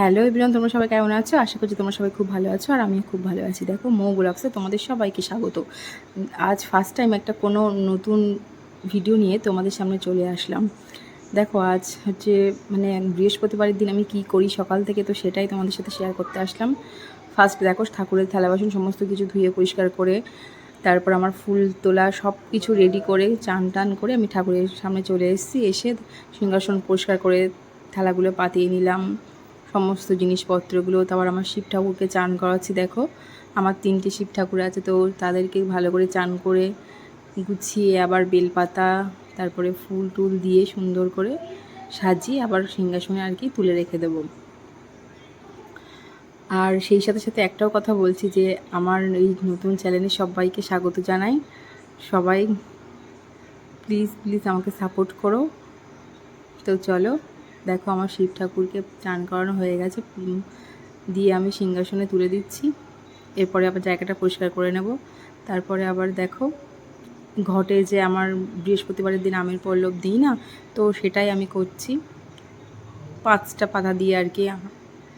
Hello everyone, তোমরা সবাই কেমন আছো? আশা করছি তোমরা সবাই খুব ভালো আছো আর আমিও খুব ভালো আছি। দেখো, মৌ ব্লগসে তোমাদের সবাইকে স্বাগত। আজ ফার্স্ট টাইম একটা কোনো নতুন ভিডিও নিয়ে তোমাদের সামনে চলে আসলাম। দেখো, আজ হচ্ছে মানে বৃহস্পতিবারের দিন আমি কি করি সকাল থেকে তো সেটাই তোমাদের সাথে শেয়ার করতে আসলাম। ফার্স্ট দেখো, ঠাকুরের থালা বাসন সমস্ত কিছু ধুয়ে পরিষ্কার করে, তারপর আমার ফুল তোলা সব কিছু রেডি করে, চান টান করে আমি ঠাকুরের সামনে চলে এসেছি। এসে সিংহাসন পরিষ্কার করে থালাগুলো পাতিয়ে নিলাম। সমস্ত জিনিসপত্রগুলো, তারপর আমার শিব ঠাকুরকে চান করাচ্ছি, দেখো। আমার তিনটে শিব ঠাকুর আছে, তো তাদেরকে ভালো করে চান করে গুছিয়ে আবার বেলপাতা, তারপরে ফুল টুল দিয়ে সুন্দর করে সাজিয়ে আবার সিংহাসনে আর কি তুলে রেখে দেবো। আর সেই সাথে সাথে একটাও কথা বলছি যে, আমার এই নতুন চ্যানেলে সবাইকে স্বাগত জানাই। সবাই প্লিজ প্লিজ আমাকে সাপোর্ট করো। তো চলো দেখো আমার শিব ঠাকুরকে চান করানো হয়ে গেছে দিয়ে আমি সিংহাসনে তুলে দিচ্ছি। এরপরে আবার জায়গাটা পরিষ্কার করে নেব। তারপরে আবার দেখো, ঘটে যে আমার বৃহস্পতিবারের দিন আমের পল্লব দিই না, তো সেটাই আমি করছি। পাঁচটা পাতা দিয়ে আর কি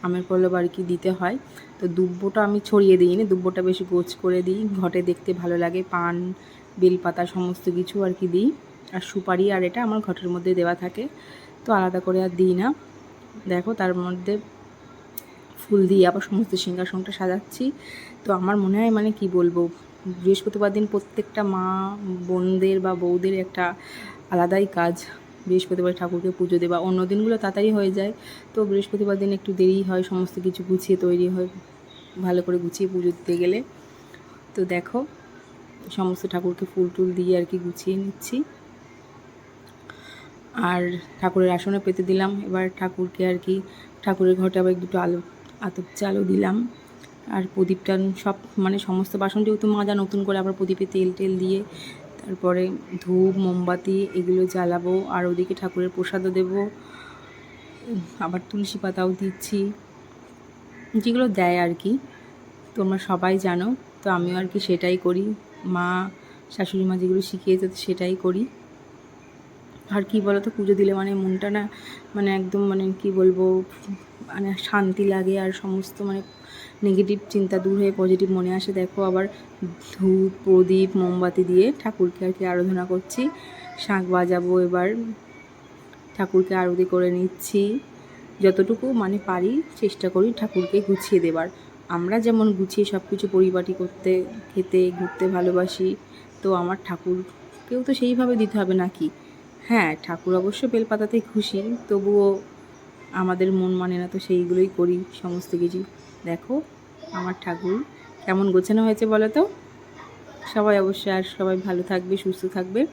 আমের পল্লব আর কি দিতে হয়। তো দুব্বোটা আমি ছড়িয়ে দিই না দুব্বোটা বেশি গোছ করে দিই। ঘটে দেখতে ভালো লাগে, পান, বেলপাতা, সমস্ত কিছু আর কি দিই। আর সুপারি আর এটা আমার ঘটের মধ্যে দেওয়া থাকে। তো আলাদা করে আর দিই না। দেখো তার মধ্যে ফুল দিয়ে আবার সমস্ত সিংহাসনটা সাজাচ্ছি। তো আমার মনে হয় মানে কি বলব, বৃহস্পতিবার দিন প্রত্যেকটা মা, বোনদের বা বউদের একটা আলাদাই কাজ। বৃহস্পতিবার ঠাকুরকে পুজো দেওয়া, অন্য দিনগুলো তাড়াতাড়ি হয়ে যায়। তো বৃহস্পতিবার দিন একটু দেরি হয়, সমস্ত কিছু গুছিয়ে তৈরি হয়, ভালো করে গুছিয়ে পুজো দিতে গেলে। তো দেখো, সমস্ত ঠাকুরকে ফুল টুল দিয়ে আর কি গুছিয়ে নিচ্ছি। আর ঠাকুরের আসনে পেতে দিলাম। এবার ঠাকুরকে আর কি, ঠাকুরের ঘরটা আবার দুটো আলো, আতপ চালও দিলাম। আর প্রদীপটা সব মানে সমস্ত বাসন যেহেতু মাজা, নতুন করে আবার প্রদীপে তেল টেল দিয়ে তারপরে ধূপ, মোমবাতি এগুলো জ্বালাবো। আর ওদিকে ঠাকুরের প্রসাদও দেবো। আবার তুলসী পাতাও দিচ্ছি। যেগুলো দেয় আর কি, তোমরা সবাই জানো। তো আমিও আর কি সেটাই করি। মা, শাশুড়ি মা যেগুলো শিখিয়েছে সেটাই করি। আর কি বলতো, পুজো দিলে মানে মনটা না মানে একদম মানে কি বলব মানে শান্তি লাগে আর সমস্ত মানে নেগেটিভ চিন্তা দূর হয়ে পজিটিভ মনে আসে। দেখো আবার ধূপ, প্রদীপ, মোমবাতি দিয়ে ঠাকুরকে আর কি আরাধনা করছি। শাঁখ বাজাবো এবার, ঠাকুরকে আরতি করে নিচ্ছি। যতটুকু মানে পারি চেষ্টা করি ঠাকুরকে গুছিয়ে দেবার। আমরা যেমন গুছিয়ে সব কিছু পরিপাটি করতে, খেতে, ঘুরতে ভালোবাসি, তো আমার ঠাকুরকেও তো সেইভাবে দিতে হবে নাকি? হ্যাঁ ঠাকুর অবশ্য বেলপাতাতে খুশি, তবুও আমাদের মন মানে না তো সেইগুলোই করি সমস্ত কিছু। দেখো, আমার ঠাকুর কেমন গোছানো হয়েছে বলো তো? সবাই অবশ্যই আর সবাই ভালো থাকবে, সুস্থ থাকবে।